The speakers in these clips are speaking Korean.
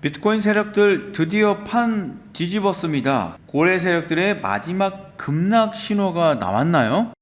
비트코인 세력들 드디어 판 뒤집었습니다. 고래 세력들의 마지막 급락 신호가 나왔나요?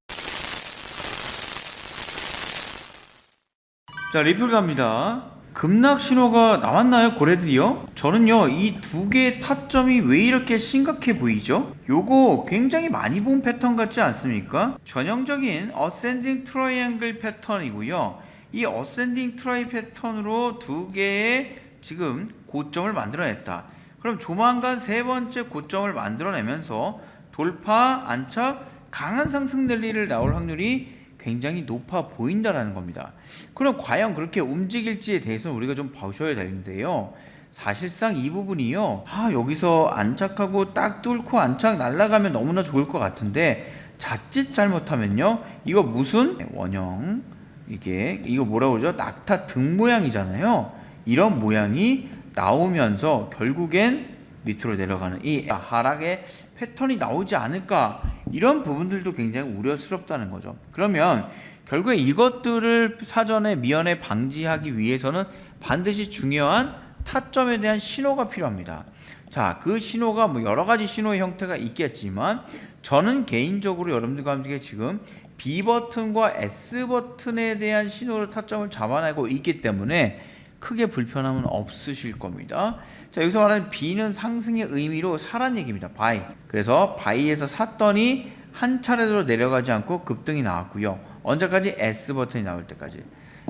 자, 리플 갑니다. 급락 신호가 나왔나요, 고래들이요? 저는요, 이 두 개의 타점이 왜 이렇게 심각해 보이죠? 요거 굉장히 많이 본 패턴 같지 않습니까? 전형적인 어센딩 트라이앵글 패턴이고요. 이 어센딩 트라이 패턴으로 두 개의 지금 고점을 만들어냈다. 그럼 조만간 세 번째 고점을 만들어내면서 돌파, 안착, 강한 상승 랠리를 나올 확률이 굉장히 높아 보인다라는 겁니다. 그럼 과연 그렇게 움직일지에 대해서는 우리가 좀 보셔야 되는데요. 사실상 이 부분이요. 아, 여기서 안착하고 딱 뚫고 안착 날아가면 너무나 좋을 것 같은데 자칫 잘못하면요. 이거 무슨 원형 이게 이거 뭐라고 그러죠? 낙타 등 모양이잖아요. 이런 모양이 나오면서 결국엔 밑으로 내려가는 이 하락의 패턴이 나오지 않을까 이런 부분들도 굉장히 우려스럽다는 거죠. 그러면 결국에 이것들을 사전에 미연에 방지하기 위해서는 반드시 중요한 타점에 대한 신호가 필요합니다. 자, 그 신호가 뭐 여러 가지 신호의 형태가 있겠지만 저는 개인적으로 여러분들과 함께 지금 B 버튼과 S 버튼에 대한 신호를 타점을 잡아내고 있기 때문에 크게 불편함은 없으실 겁니다. 자, 여기서 말하는 B는 상승의 의미로 사란 얘기입니다. 바이. 그래서 바이에서 샀더니 한 차례로 내려가지 않고 급등이 나왔고요. 언제까지 S 버튼이 나올 때까지.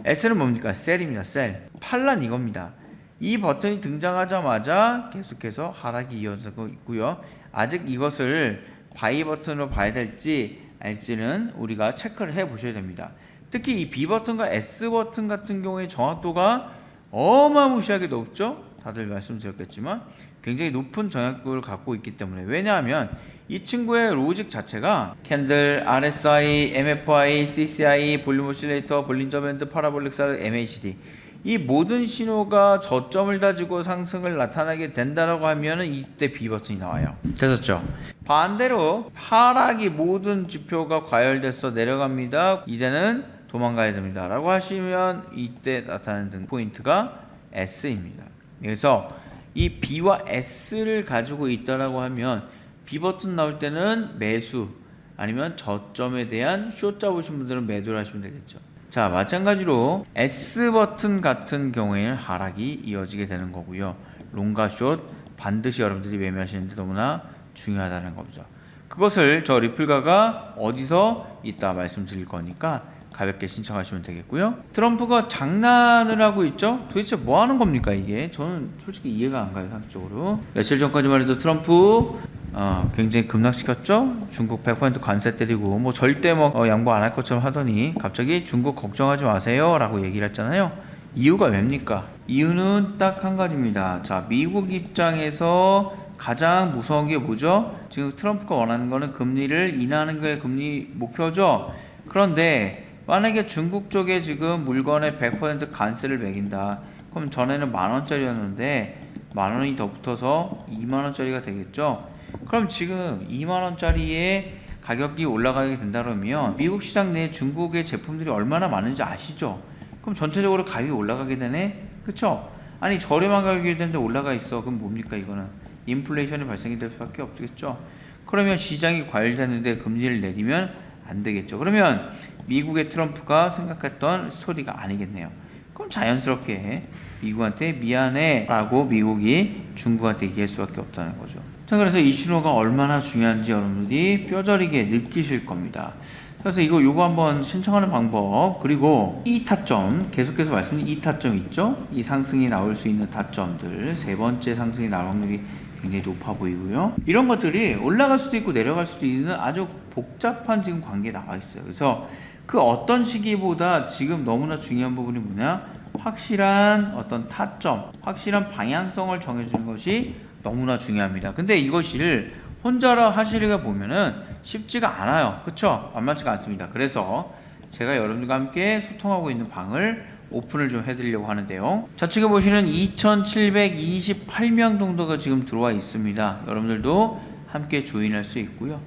S는 뭡니까? 셀입니다. 셀. 팔란 이겁니다. 이 버튼이 등장하자마자 계속해서 하락이 이어지고 있고요. 아직 이것을 바이 버튼으로 봐야 될지 알지는 우리가 체크를 해 보셔야 됩니다. 특히 이 B 버튼과 S 버튼 같은 경우에 정확도가 어마무시하게 높죠. 다들 말씀드렸겠지만 굉장히 높은 정확도를 갖고 있기 때문에 왜냐하면 이 친구의 로직 자체가 캔들, RSI, MFI, CCI, 볼륨 오실레이터, 볼린저 밴드, 파라볼릭 사르, MACD 이 모든 신호가 저점을 다지고 상승을 나타나게 된다라고 하면은 이때 B 버튼이 나와요. 됐었죠? 반대로 하락이 모든 지표가 과열돼서 내려갑니다. 이제는 도망가야 됩니다. 라고 하시면 이때 나타나는 포인트가 S입니다. 그래서 이 B와 S를 가지고 있다라고 하면 B 버튼 나올 때는 매수 아니면 저점에 대한 쇼 잡으신 분들은 매도를 하시면 되겠죠. 자, 마찬가지로 S 버튼 같은 경우에는 하락이 이어지게 되는 거고요. 롱과 숏 반드시 여러분들이 매매하시는데 너무나 중요하다는 거죠. 그것을 저 리플가가 어디서 이따 말씀드릴 거니까 가볍게 신청하시면 되겠고요. 트럼프가 장난을 하고 있죠? 도대체 뭐 하는 겁니까 이게? 저는 솔직히 이해가 안 가요 상식적으로. 며칠 전까지만 해도 트럼프 어, 굉장히 급락시켰죠? 중국 100% 관세 때리고 뭐 절대 뭐 어, 양보 안 할 것처럼 하더니 갑자기 중국 걱정하지 마세요 라고 얘기를 했잖아요. 이유가 뭡니까? 이유는 딱 한 가지입니다. 자, 미국 입장에서 가장 무서운 게 뭐죠? 지금 트럼프가 원하는 거는 금리를 인하하는 게 금리 목표죠. 그런데 만약에 중국 쪽에 지금 물건에 100% 관세를 매긴다. 그럼 전에는 만 원짜리였는데 만 원이 더 붙어서 2만 원짜리가 되겠죠. 그럼 지금 2만 원짜리의 가격이 올라가게 된다 그러면 미국 시장 내에 중국의 제품들이 얼마나 많은지 아시죠? 그럼 전체적으로 가격이 올라가게 되네? 그쵸? 아니 저렴한 가격이 되는데 올라가 있어. 그럼 뭡니까 이거는? 인플레이션이 발생이 될 수밖에 없겠죠. 그러면 시장이 과열되는데 금리를 내리면 안 되겠죠. 그러면 미국의 트럼프가 생각했던 스토리가 아니겠네요. 그럼 자연스럽게 미국한테 미안해 라고 미국이 중국한테 얘기할 수밖에 없다는 거죠. 자, 그래서 이 신호가 얼마나 중요한지 여러분들이 뼈저리게 느끼실 겁니다. 그래서 이거 요거 한번 신청하는 방법 그리고 이 타점 계속해서 말씀드린 이 타점 있죠? 이 상승이 나올 수 있는 타점들 세 번째 상승이 나올 확률이 굉장히 높아 보이고요. 이런 것들이 올라갈 수도 있고 내려갈 수도 있는 아주 복잡한 지금 관계에 나와 있어요. 그래서 그 어떤 시기보다 지금 너무나 중요한 부분이 뭐냐? 확실한 어떤 타점, 확실한 방향성을 정해주는 것이 너무나 중요합니다. 근데 이것을 혼자라 하시려고 보면은 쉽지가 않아요. 그쵸? 만만치가 않습니다. 그래서 제가 여러분들과 함께 소통하고 있는 방을 오픈을 좀 해드리려고 하는데요. 좌측에 보시는 2,728명 정도가 지금 들어와 있습니다. 여러분들도 함께 조인할 수 있고요.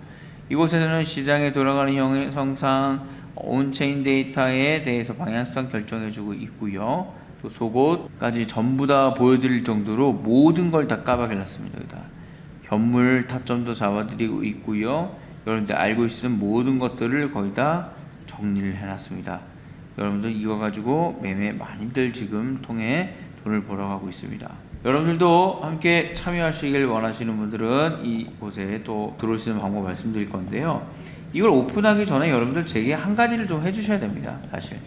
이곳에서는 시장에 돌아가는 형성상 온체인 데이터에 대해서 방향성 결정해주고 있고요. 또 속옷까지 전부 다 보여드릴 정도로 모든 걸 다 까박해놨습니다. 여기다 현물 타점도 잡아드리고 있고요. 여러분들 알고 있는 모든 것들을 거의 다 정리를 해놨습니다. 여러분들 이거 가지고 매매 많이들 지금 통해 돈을 벌어가고 있습니다. 여러분들도 함께 참여하시길 원하시는 분들은 이곳에 또 있는 방법 말씀드릴 건데요. 이걸 오픈하기 전에 여러분들 제게 한 가지를 좀 해주셔야 됩니다. 사실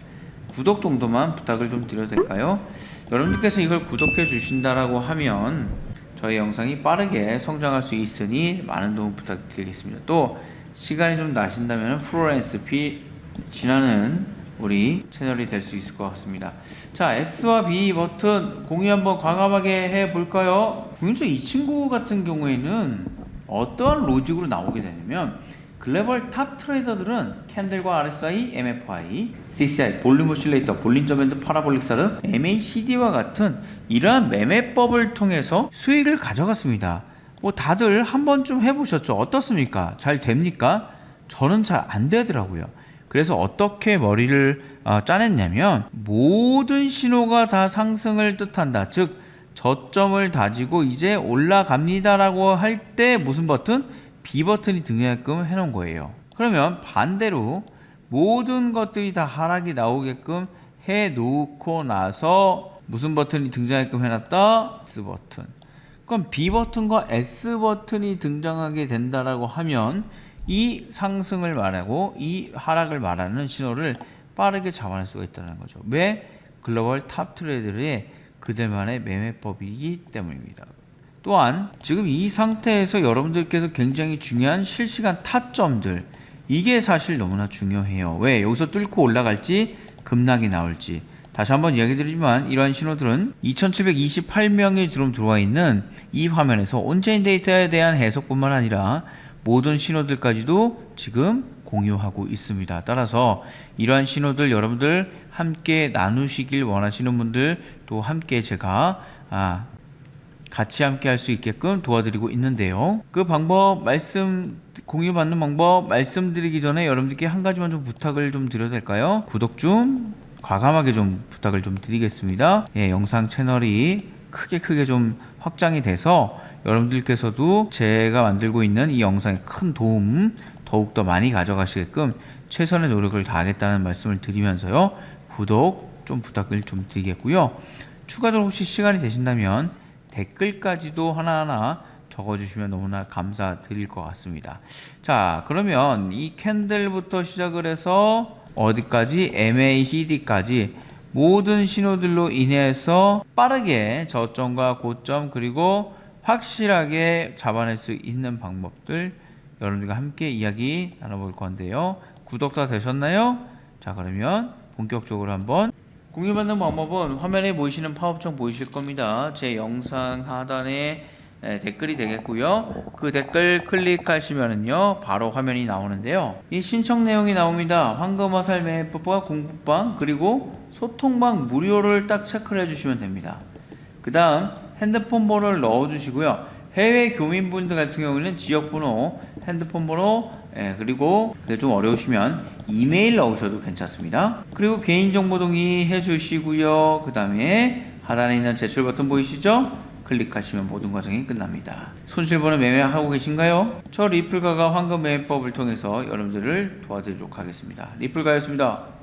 구독 정도만 부탁을 좀 드려도 될까요? 여러분들께서 이걸 구독해 주신다라고 하면 저희 영상이 빠르게 성장할 수 있으니 많은 도움 부탁드리겠습니다. 또 시간이 좀 나신다면 프로랜스 피 지나는 우리 채널이 될 수 있을 것 같습니다. 자, S와 B 버튼 공유 한번 과감하게 해 볼까요? 공유서 이 친구 같은 경우에는 어떠한 로직으로 나오게 되냐면 글로벌 탑 트레이더들은 캔들과 RSI, MFI, CCI, 볼륨 오실레이터, 볼린저 밴드, 파라볼릭 사르, MACD와 같은 이러한 매매법을 통해서 수익을 가져갔습니다. 뭐 다들 한 번쯤 해보셨죠? 어떻습니까? 잘 됩니까? 저는 잘 안 되더라고요. 그래서 어떻게 머리를 어, 짜냈냐면 모든 신호가 다 상승을 뜻한다. 즉 저점을 다지고 이제 올라갑니다라고 할 때 무슨 버튼? B 버튼이 등장하게끔 해놓은 거예요. 그러면 반대로 모든 것들이 다 하락이 나오게끔 해 놓고 나서 무슨 버튼이 등장하게끔 해놨다? S 버튼. 그럼 B 버튼과 S 버튼이 등장하게 된다라고 하면 이 상승을 말하고 이 하락을 말하는 신호를 빠르게 잡아낼 수가 있다는 거죠. 왜? 글로벌 탑 트레이더의 그들만의 매매법이기 때문입니다. 또한 지금 이 상태에서 여러분들께서 굉장히 중요한 실시간 타점들 이게 사실 너무나 중요해요. 왜? 여기서 뚫고 올라갈지 급락이 나올지 다시 한번 이야기 드리지만 이러한 신호들은 2728명이 지금 들어와 있는 이 화면에서 온체인 데이터에 대한 해석뿐만 아니라 모든 신호들까지도 지금 공유하고 있습니다. 따라서 이러한 신호들 여러분들 함께 나누시길 원하시는 분들 또 함께 제가 아, 같이 함께 할 수 있게끔 도와드리고 있는데요. 그 방법 말씀 공유받는 방법 말씀드리기 전에 여러분들께 한 가지만 좀 부탁을 좀 드려도 될까요? 구독 좀 과감하게 좀 부탁을 좀 드리겠습니다. 예, 영상 채널이 크게 크게 좀 확장이 돼서 여러분들께서도 제가 만들고 있는 이 영상에 큰 도움 더욱더 많이 가져가시게끔 최선의 노력을 다하겠다는 말씀을 드리면서요. 구독 좀 부탁을 좀 드리겠고요. 추가적으로 혹시 시간이 되신다면 댓글까지도 하나하나 적어주시면 너무나 감사드릴 것 같습니다. 자, 그러면 이 캔들부터 시작을 해서 어디까지 MACD까지 모든 신호들로 인해서 빠르게 저점과 고점 그리고 확실하게 잡아낼 수 있는 방법들 여러분들과 함께 이야기 나눠볼 건데요. 구독 다 되셨나요? 자, 그러면 본격적으로 한번 공유받는 방법은 화면에 보이시는 파업창 보이실 겁니다. 제 영상 하단에 에, 댓글이 되겠고요. 그 댓글 클릭하시면은요, 바로 화면이 나오는데요. 이 신청 내용이 나옵니다. 황금화살 매매법과 공부방 그리고 소통방 무료를 딱 체크를 해주시면 됩니다. 그 다음 핸드폰 번호를 넣어주시고요. 해외 교민분들 같은 경우에는 지역번호, 핸드폰 번호, 예, 그리고 좀 어려우시면 이메일 넣으셔도 괜찮습니다. 그리고 개인정보 동의 해주시고요. 그 다음에 하단에 있는 제출 버튼 보이시죠? 클릭하시면 모든 과정이 끝납니다. 손실보는 매매하고 계신가요? 저 리플가가 황금 매매법을 통해서 여러분들을 도와드리도록 하겠습니다. 리플가였습니다.